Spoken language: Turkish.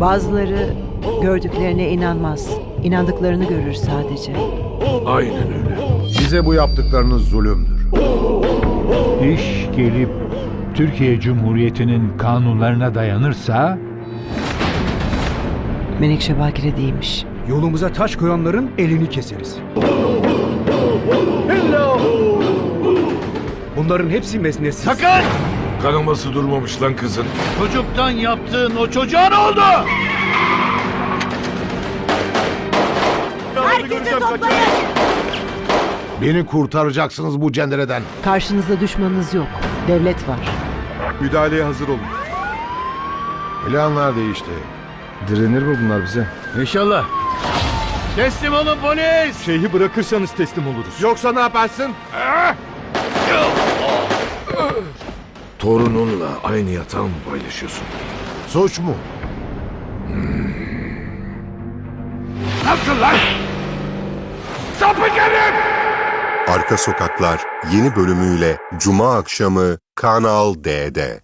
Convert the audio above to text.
Bazıları gördüklerine inanmaz. İnandıklarını görür sadece. Aynen öyle. Bize bu yaptıklarınız zulümdür. İş gelip Türkiye Cumhuriyeti'nin kanunlarına dayanırsa Menekşe Bakire değilmiş. Yolumuza taş koyanların elini keseriz. Bunların hepsi mesnetsiz. Sakın! Kanaması durmamış lan kızın. Çocuktan yaptığın o çocuğa ne oldu? Herkese toplayın. Beni kurtaracaksınız bu cendereden. Karşınızda düşmanınız yok. Devlet var. Müdahaleye hazır olun. Planlar değişti. Direnir mi bunlar bize? İnşallah. Teslim olun polis! Şeyhi bırakırsanız teslim oluruz. Yoksa ne yaparsın? Torununla aynı yatağı mı paylaşıyorsun? Suç mu? Nasıl lan? Sapık herif! Arka Sokaklar yeni bölümüyle Cuma akşamı Kanal D'de.